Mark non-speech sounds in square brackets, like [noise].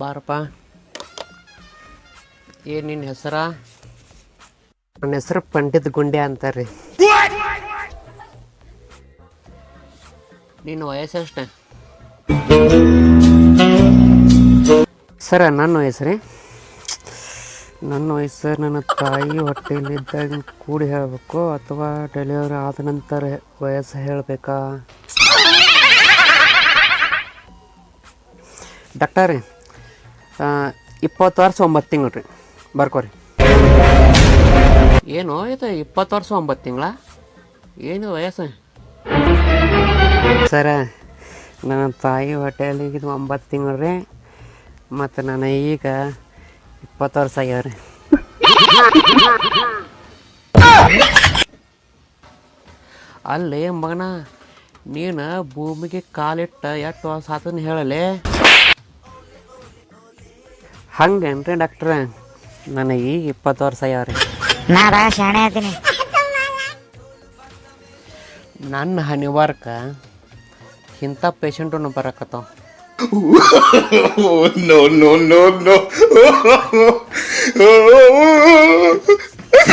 ಬಾರಪ್ಪ. ಏನು ನಿನ್ನ ಹೆಸರ? ನನ್ನ ಹೆಸರು ಪಂಡಿತ್ ಗುಂಡೆ ಅಂತಾರೆ ನಿನ್ನ ವಯಸ್ಸೆಷ್ಟೇ ಸರ, ನನ್ನ ವಯಸ್ಸು ನನ್ನ ವಯಸ್ಸು ನನ್ನ ತಾಯಿ ಹೊಟ್ಟೆಯಲ್ಲಿದ್ದಾಗ ಕೂಡಿ ಹೇಳಬೇಕು ಅಥವಾ ಡೆಲಿವರಿ ಆದ ನಂತರ ವಯಸ್ಸು ಹೇಳಬೇಕಾ? ಡಾಕ್ಟರೇ ಇಪ್ಪತ್ತು ವರ್ಷ ಒಂಬತ್ತು ತಿಂಗಳು ರೀ. ಬರ್ಕೋರಿ ಏನು ಇದು ಇಪ್ಪತ್ತು ವರ್ಷ ಒಂಬತ್ತು ತಿಂಗಳ? ಏನು ವಯಸ್ಸು? ಸರ ನನ್ನ ತಾಯಿ ಹೋಟೆಲಿಗೆ ಇದು ಒಂಬತ್ತು ತಿಂಗಳು ರೀ. ಮತ್ತು ನಾನು ಈಗ ಇಪ್ಪತ್ತು ವರ್ಷ ಆಗ್ಯಾವ ರೀ ಅಲ್ಲಿ ಮಗನ ನೀನು ಭೂಮಿಗೆ ಕಾಲಿಟ್ಟ ಎಷ್ಟು ವರ್ಷ ಆತನ ಹೇಳಲೆ? ಹಂಗೇನ್ರಿ ಡಾಕ್ಟ್ರ ನನಗೆ ಈಗ ಇಪ್ಪತ್ತು ವರ್ಷ ಆಗ್ಯಾವ ರೀ ನಾ ಬಾ ಶಾಣೆ ಆತೀನಿ ನನ್ನ ಹನಿವಾರ್ಕ ಇಂಥ ಪೇಷಂಟನ್ನು ಬರಕತ್ತಾವ. No, no, no, no. [laughs]